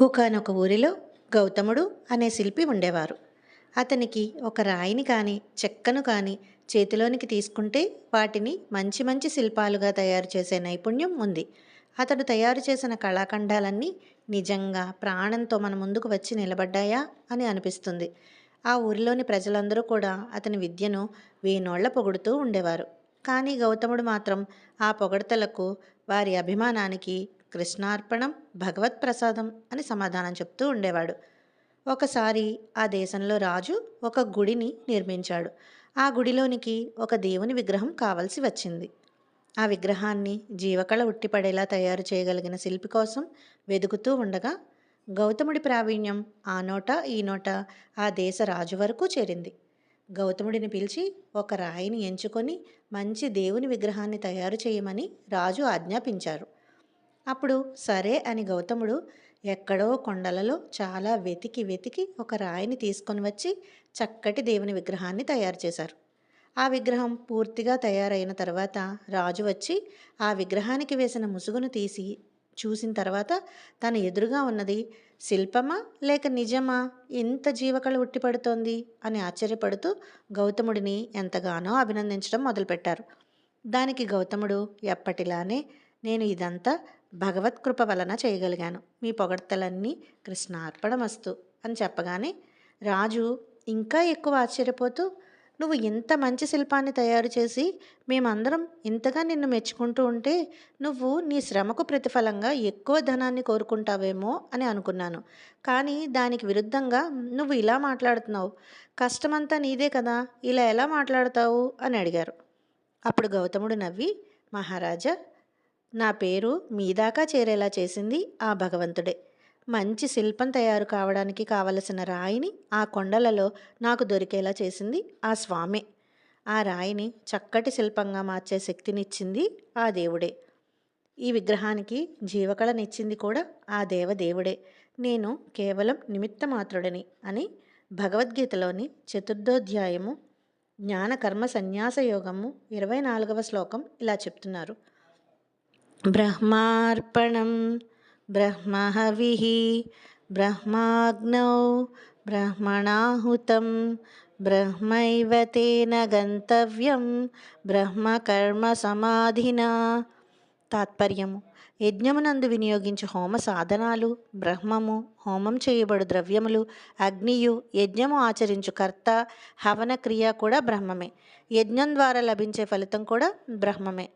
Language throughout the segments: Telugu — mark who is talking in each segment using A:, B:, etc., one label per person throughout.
A: ఒకనొక ఊరిలో గౌతముడు అనే శిల్పి ఉండేవారు. అతనికి ఒక రాయిని కానీ చెక్కను కానీ చేతిలోనికి తీసుకుంటే వాటిని మంచి మంచి శిల్పాలుగా తయారు చేసే నైపుణ్యం ఉంది. అతడు తయారు చేసిన కళాఖండాలన్నీ నిజంగా ప్రాణంతో మన ముందుకు వచ్చి నిలబడ్డాయా అని అనిపిస్తుంది. ఆ ఊరిలోని ప్రజలందరూ కూడా అతని విద్యను వేనోళ్ళ పొగుడుతూ ఉండేవారు. కానీ గౌతముడు మాత్రం ఆ పొగడతలకు వారి అభిమానానికి కృష్ణార్పణం భగవత్ ప్రసాదం అని సమాధానం చెప్తూ ఉండేవాడు. ఒకసారి ఆ దేశంలో రాజు ఒక గుడిని నిర్మించాడు. ఆ గుడిలోనికి ఒక దేవుని విగ్రహం కావలసి వచ్చింది. ఆ విగ్రహాన్ని జీవకళ ఉట్టిపడేలా తయారు చేయగలిగిన శిల్పి కోసం వెదుకుతూ ఉండగా గౌతముడి ప్రావీణ్యం ఆ నోట ఈ నోట ఆ దేశ రాజు వరకు చేరింది. గౌతముడిని పిలిచి ఒక రాయిని ఎంచుకొని మంచి దేవుని విగ్రహాన్ని తయారు చేయమని రాజు ఆజ్ఞాపించారు. అప్పుడు సరే అని గౌతముడు ఎక్కడో కొండలలో చాలా వెతికి వెతికి ఒక రాయిని తీసుకొని వచ్చి చక్కటి దేవుని విగ్రహాన్ని తయారు చేశారు. ఆ విగ్రహం పూర్తిగా తయారైన తర్వాత రాజు వచ్చి ఆ విగ్రహానికి వేసిన ముసుగును తీసి చూసిన తర్వాత తన ఎదురుగా ఉన్నది శిల్పమా లేక నిజమా? ఇంత జీవకళ ఉట్టిపడుతోంది? అని ఆశ్చర్యపడుతూ గౌతముడిని ఎంతగానో అభినందించడం మొదలుపెట్టారు. దానికి గౌతముడు ఎప్పటిలానే నేను ఇదంతా భగవత్కృప వలన చేయగలిగాను. మీ పొగడ్తలన్నీ కృష్ణార్పణమస్తు అని చెప్పగానే రాజు ఇంకా ఎక్కువ ఆశ్చర్యపోతూ నువ్వు ఇంత మంచి శిల్పాన్ని తయారు చేసి మేమందరం ఇంతగా నిన్ను మెచ్చుకుంటూ ఉంటే నువ్వు నీ శ్రమకు ప్రతిఫలంగా ఎక్కువ ధనాన్ని కోరుకుంటావేమో అని అనుకున్నాను. కానీ దానికి విరుద్ధంగా నువ్వు ఇలా మాట్లాడుతున్నావు. కష్టమంతా నీదే కదా ఇలా ఎలా మాట్లాడతావు? అని అడిగారు. అప్పుడు గౌతముడు నవ్వి మహారాజా నా పేరు మీ దాకా చేరేలా చేసింది ఆ భగవంతుడే. మంచి శిల్పం తయారు కావడానికి కావలసిన రాయిని ఆ కొండలలో నాకు దొరికేలా చేసింది ఆ స్వామే. ఆ రాయిని చక్కటి శిల్పంగా మార్చే శక్తినిచ్చింది ఆ దేవుడే. ఈ విగ్రహానికి జీవకళనిచ్చింది కూడా ఆ దేవదేవుడే. నేను కేవలం నిమిత్త మాత్రుడిని అని భగవద్గీతలోని చతుర్థోధ్యాయము జ్ఞానకర్మ సన్యాస యోగము ఇరవై నాలుగవ శ్లోకం ఇలా చెప్తున్నారు. బ్రహ్మార్పణం బ్రహ్మహవిः బ్రహ్మాగ్నౌ బ్రహ్మణాహుతం బ్రహ్మైవ తేన గంతవ్యం బ్రహ్మకర్మ సమాధినా తాత్పర్యము. యజ్ఞమునందు వినియోగించు హోమ సాధనాలు బ్రహ్మము హోమం చేయబడు ద్రవ్యములు అగ్నియు యజ్ఞము ఆచరించు కర్త హవన క్రియ కూడా బ్రహ్మమే. యజ్ఞం ద్వారా లభించే ఫలితం కూడా బ్రహ్మమే.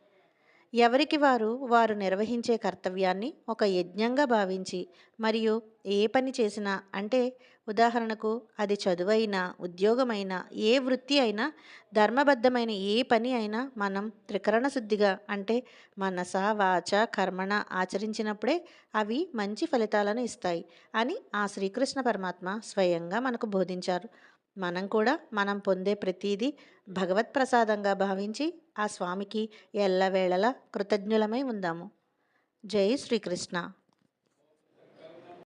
A: ఎవరికి వారు? వారు నిర్వహించే కర్తవ్యాన్ని ఒక యజ్ఞంగా భావించి మరియు ఏ పని చేసినా అంటే ఉదాహరణకు అది చదువైనా ఉద్యోగమైనా ఏ వృత్తి అయినా ధర్మబద్ధమైన ఏ పని అయినా మనం త్రికరణ శుద్ధిగా అంటే మనస వాచ కర్మణ ఆచరించినప్పుడే అవి మంచి ఫలితాలను ఇస్తాయి అని ఆ శ్రీకృష్ణ పరమాత్మ స్వయంగా మనకు బోధించారు. మనం కూడా మనం పొందే ప్రతీదీ భగవత్ ప్రసాదంగా భావించి ఆ స్వామికి ఎల్లవేళలా కృతజ్ఞులమై ఉందాము. జై శ్రీకృష్ణ.